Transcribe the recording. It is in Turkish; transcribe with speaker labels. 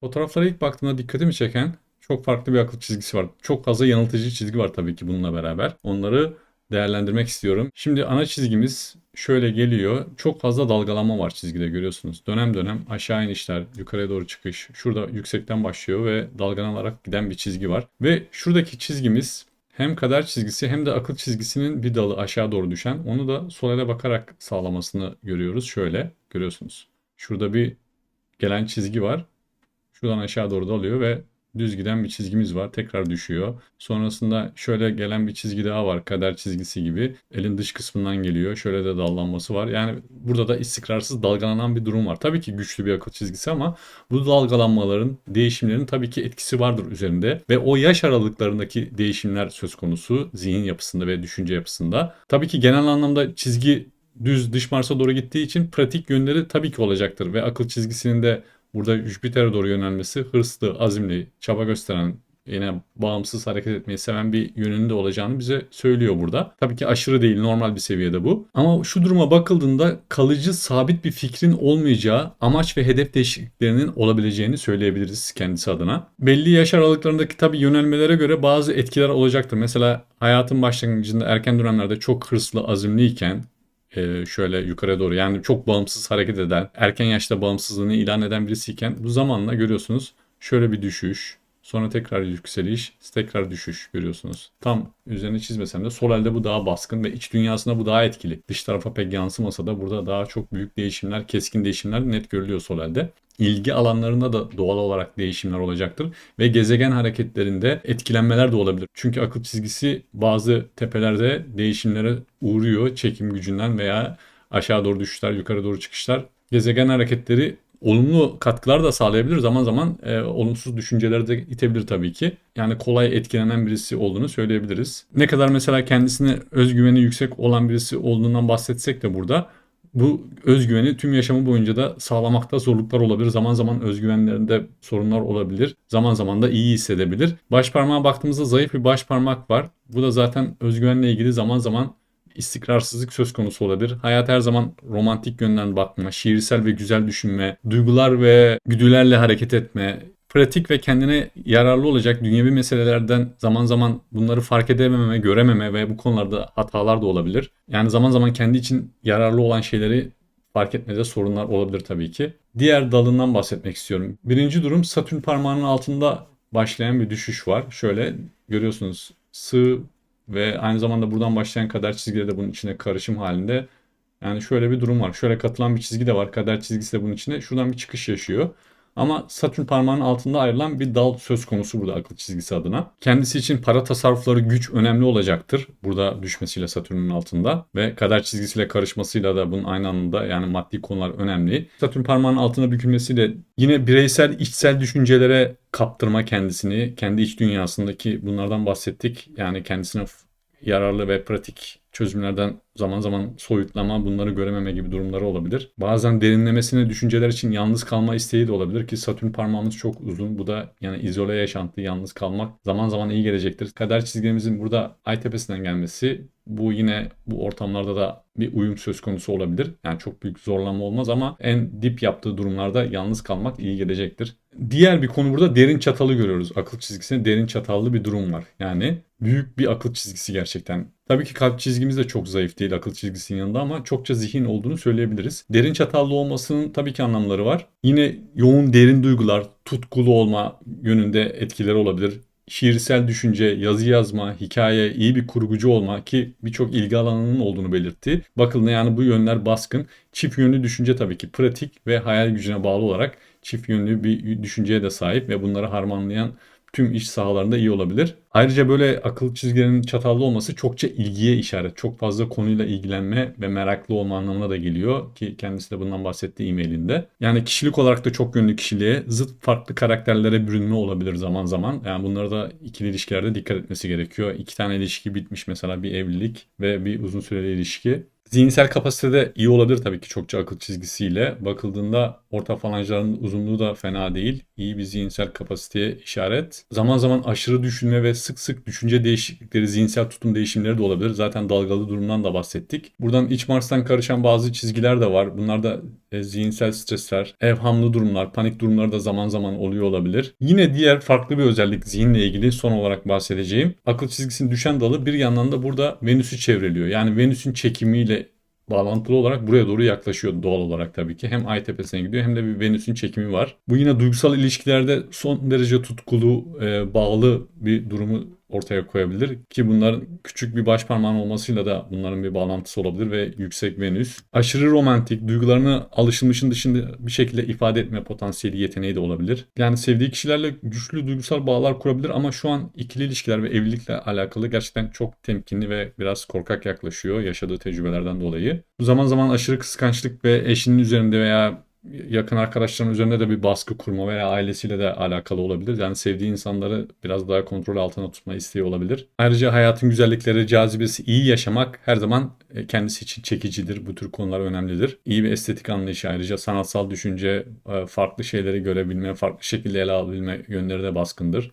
Speaker 1: Fotoğraflara ilk baktığımda dikkatimi çeken çok farklı bir akıl çizgisi var. Çok fazla yanıltıcı çizgi var tabii ki bununla beraber. Onları değerlendirmek istiyorum. Şimdi ana çizgimiz şöyle geliyor. Çok fazla dalgalanma var çizgide görüyorsunuz. Dönem dönem aşağı inişler, yukarıya doğru çıkış. Şurada yüksekten başlıyor ve dalgalanarak giden bir çizgi var. Ve şuradaki çizgimiz hem kader çizgisi hem de akıl çizgisinin bir dalı aşağı doğru düşen. Onu da sol ele bakarak sağlamasını görüyoruz. Şöyle görüyorsunuz. Şurada bir gelen çizgi var. Şuradan aşağı doğru dalıyor ve düz giden bir çizgimiz var. Tekrar düşüyor. Sonrasında şöyle gelen bir çizgi daha var. Kader çizgisi gibi. Elin dış kısmından geliyor. Şöyle de dallanması var. Yani burada da istikrarsız dalgalanan bir durum var. Tabii ki güçlü bir akıl çizgisi ama bu dalgalanmaların, değişimlerin tabii ki etkisi vardır üzerinde. Ve o yaş aralıklarındaki değişimler söz konusu zihin yapısında ve düşünce yapısında. Tabii ki genel anlamda çizgi düz dış Mars'a doğru gittiği için pratik yönleri tabii ki olacaktır. Ve akıl çizgisinin de burada Jüpiter'e doğru yönelmesi hırslı, azimli, çaba gösteren, yine bağımsız hareket etmeyi seven bir yönünde olacağını bize söylüyor burada. Tabii ki aşırı değil, normal bir seviyede bu. Ama şu duruma bakıldığında kalıcı, sabit bir fikrin olmayacağı, amaç ve hedef değişikliklerinin olabileceğini söyleyebiliriz kendisi adına. Belli yaş aralıklarındaki tabii yönelmelere göre bazı etkiler olacaktır. Mesela hayatın başlangıcında erken dönemlerde çok hırslı, azimliyken e, şöyle yukarı doğru yani çok bağımsız hareket eden, erken yaşta bağımsızlığını ilan eden birisiyken bu zamanla görüyorsunuz şöyle bir düşüş, sonra tekrar yükseliş, tekrar düşüş görüyorsunuz. Tam üzerine çizmesem de sol elde bu daha baskın ve iç dünyasında bu daha etkili. Dış tarafa pek yansımasa da burada daha çok büyük değişimler, keskin değişimler net görülüyor sol elde ilgi alanlarında da doğal olarak değişimler olacaktır ve gezegen hareketlerinde etkilenmeler de olabilir. Çünkü akıl çizgisi bazı tepelerde değişimlere uğruyor çekim gücünden veya aşağı doğru düşüşler, yukarı doğru çıkışlar. Gezegen hareketleri olumlu katkılar da sağlayabilir. Zaman zaman e, olumsuz düşünceleri de itebilir tabii ki. Yani kolay etkilenen birisi olduğunu söyleyebiliriz. Ne kadar mesela kendisine özgüveni yüksek olan birisi olduğundan bahsetsek de burada bu özgüveni tüm yaşamı boyunca da sağlamakta zorluklar olabilir. Zaman zaman özgüvenlerinde sorunlar olabilir. Zaman zaman da iyi hissedebilir. Baş parmağa baktığımızda zayıf bir baş parmak var. Bu da zaten özgüvenle ilgili zaman zaman istikrarsızlık söz konusu olabilir. Hayat her zaman romantik yönden bakma, şiirsel ve güzel düşünme, duygular ve güdülerle hareket etme, pratik ve kendine yararlı olacak dünyevi meselelerden zaman zaman bunları fark edememe, görememe ve bu konularda hatalar da olabilir. Yani zaman zaman kendi için yararlı olan şeyleri fark etmede sorunlar olabilir tabii ki. Diğer dalından bahsetmek istiyorum. Birinci durum Satürn parmağının altında başlayan bir düşüş var. Şöyle görüyorsunuz sığ ve aynı zamanda buradan başlayan kader çizgileri de bunun içine karışım halinde. Yani şöyle bir durum var. Şöyle katılan bir çizgi de var. Kader çizgisi de bunun içine. Şuradan bir çıkış yaşıyor. Ama Satürn parmağının altında ayrılan bir dal söz konusu burada akıl çizgisi adına. Kendisi için para tasarrufları güç önemli olacaktır. Burada düşmesiyle Satürn'ün altında ve kader çizgisiyle karışmasıyla da bunun aynı anda yani maddi konular önemli. Satürn parmağının altına bükülmesiyle yine bireysel içsel düşüncelere kaptırma kendisini, kendi iç dünyasındaki bunlardan bahsettik. Yani kendisine yararlı ve pratik çözümlerden zaman zaman soyutlama, bunları görememe gibi durumları olabilir. Bazen derinlemesine düşünceler için yalnız kalma isteği de olabilir ki Satürn parmağımız çok uzun. Bu da yani izole yaşantı, yalnız kalmak zaman zaman iyi gelecektir. Kader çizgimizin burada ay tepesinden gelmesi bu yine bu ortamlarda da bir uyum söz konusu olabilir. Yani çok büyük zorlanma olmaz ama en dip yaptığı durumlarda yalnız kalmak iyi gelecektir. Diğer bir konu burada derin çatalı görüyoruz. Akıl çizgisinde derin çatallı bir durum var. Yani büyük bir akıl çizgisi gerçekten. Tabii ki kalp çizgimiz de çok zayıf değil akıl çizgisinin yanında ama çokça zihin olduğunu söyleyebiliriz. Derin çatallı olmasının tabii ki anlamları var. Yine yoğun derin duygular, tutkulu olma yönünde etkileri olabilir şiirsel düşünce, yazı yazma, hikaye, iyi bir kurgucu olma ki birçok ilgi alanının olduğunu belirtti. Bakıldığında yani bu yönler baskın. Çift yönlü düşünce tabii ki pratik ve hayal gücüne bağlı olarak çift yönlü bir düşünceye de sahip ve bunları harmanlayan tüm iş sahalarında iyi olabilir. Ayrıca böyle akıl çizgilerinin çatallı olması çokça ilgiye işaret. Çok fazla konuyla ilgilenme ve meraklı olma anlamına da geliyor ki kendisi de bundan bahsetti e-mailinde. Yani kişilik olarak da çok yönlü kişiliğe, zıt farklı karakterlere bürünme olabilir zaman zaman. Yani bunlara da ikili ilişkilerde dikkat etmesi gerekiyor. İki tane ilişki bitmiş mesela bir evlilik ve bir uzun süreli ilişki. Zihinsel kapasitede iyi olabilir tabii ki çokça akıl çizgisiyle. Bakıldığında orta falanjların uzunluğu da fena değil. İyi bir zihinsel kapasiteye işaret. Zaman zaman aşırı düşünme ve sık sık düşünce değişiklikleri, zihinsel tutum değişimleri de olabilir. Zaten dalgalı durumdan da bahsettik. Buradan iç Mars'tan karışan bazı çizgiler de var. Bunlar da e, zihinsel stresler, evhamlı durumlar, panik durumları da zaman zaman oluyor olabilir. Yine diğer farklı bir özellik zihinle ilgili son olarak bahsedeceğim. Akıl çizgisinin düşen dalı bir yandan da burada Venüs'ü çevreliyor. Yani Venüs'ün çekimiyle bağlantılı olarak buraya doğru yaklaşıyor doğal olarak tabii ki. Hem ay tepesine gidiyor hem de bir Venüs'ün çekimi var. Bu yine duygusal ilişkilerde son derece tutkulu, e, bağlı bir durumu ortaya koyabilir ki bunların küçük bir baş parmağın olmasıyla da bunların bir bağlantısı olabilir ve yüksek Venüs. Aşırı romantik, duygularını alışılmışın dışında bir şekilde ifade etme potansiyeli, yeteneği de olabilir. Yani sevdiği kişilerle güçlü duygusal bağlar kurabilir ama şu an ikili ilişkiler ve evlilikle alakalı gerçekten çok temkinli ve biraz korkak yaklaşıyor yaşadığı tecrübelerden dolayı. Zaman zaman aşırı kıskançlık ve eşinin üzerinde veya yakın arkadaşların üzerinde de bir baskı kurma veya ailesiyle de alakalı olabilir. Yani sevdiği insanları biraz daha kontrol altına tutma isteği olabilir. Ayrıca hayatın güzellikleri, cazibesi, iyi yaşamak her zaman e, kendisi için çekicidir. Bu tür konular önemlidir. İyi bir estetik anlayışı ayrıca sanatsal düşünce, e, farklı şeyleri görebilme, farklı şekilde ele alabilme yönleri de baskındır.